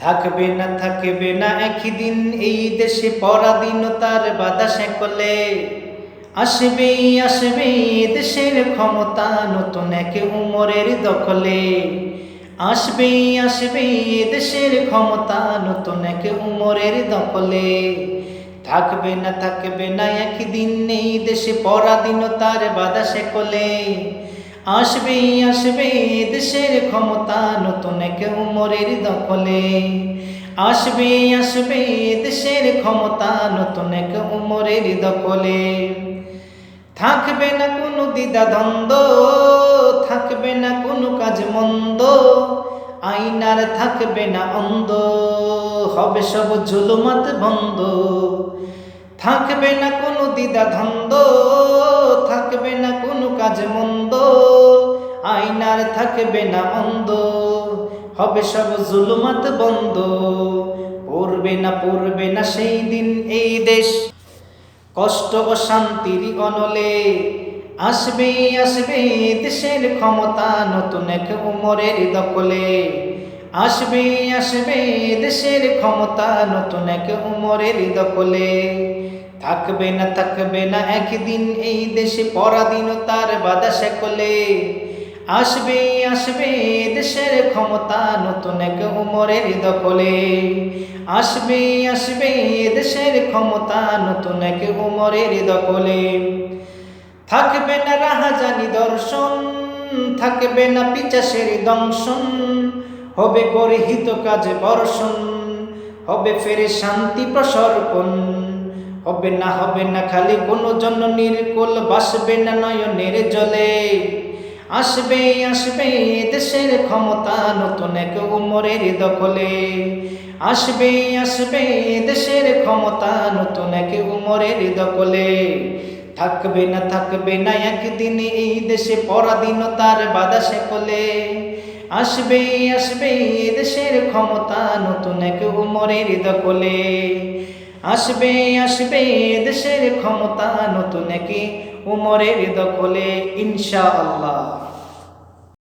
থাকবে না থাকবে না, একদিন এই দেশে পরাধীনতার বাধা সেকলে। আসবে আসবে দেশের ক্ষমতা নতুন এক উমরের দখলে। আসবে আসবে দেশের ক্ষমতা নতুন এক উমরের দখলে। থাকবে না থাকবে না, একদিন এই দেশে পরাধীনতার বাধা সেকলে। আসবে আসবে দেশের ক্ষমতা নতুন এক উমরের দখলে। আসবে আসবে দেশের ক্ষমতা নতুন এক উমরের দখলে। থাকবে না কোনো দ্বিধা দ্বন্দ্ব থাকবে না কোনো কাজ মন্দ, আইনার থাকবে না অন্ধ, হবে সব জুলুমাত বন্ধ। থাকবে না কোনো দ্বিধা ধন্দ থাকবে না কোনো কাজ মন্দ আইনার থাকবে না অন্ধ, হবে সব জুলুমাত বন্ধ, পড়বে না পড়বে না সেই দিন এই দেশ। কষ্ট ও শান্তির অনলে আসবে আসবে দেশের ক্ষমতা নতুন এক উমরের দখলে। আসবে আসবে দেশের ক্ষমতা নতুন এক উমরের দখলে। থাকবে না থাকবে না একদিন এই দেশে পরাধীনতার বাধা সেকলে। আসবে আসবে দেশের ক্ষমতা নতুন এক উমরের দখলে। আসবে আসবে দেশের ক্ষমতা নতুন এক উমরের দখলে। থাকবে না রাহাজানি দর্শন, থাকবে না পিচাসের দংশন হবে করে কাজে বর্ষণ, হবে ফেরে শান্তি প্রসর্পণ, হবে না হবে না খালি কোনো জন্য নির্কুল বাসবে না নয়নের জলে। আসবে আসবে দেশের ক্ষমতা নতুন এক উমরের দখলে। আসবে আসবে দেশের ক্ষমতা নতুন এক উমরের দখলে। থাকবে না থাকবে না একদিন এই দেশে পরাধীনতার বাধা সেকলে। আসবে আসবে দেশের ক্ষমতা নতুন এক উমরের দখলে। আসবে আসবে দেশের ক্ষমতা নতুন এক উমরের দখলে ইনশা আল্লাহ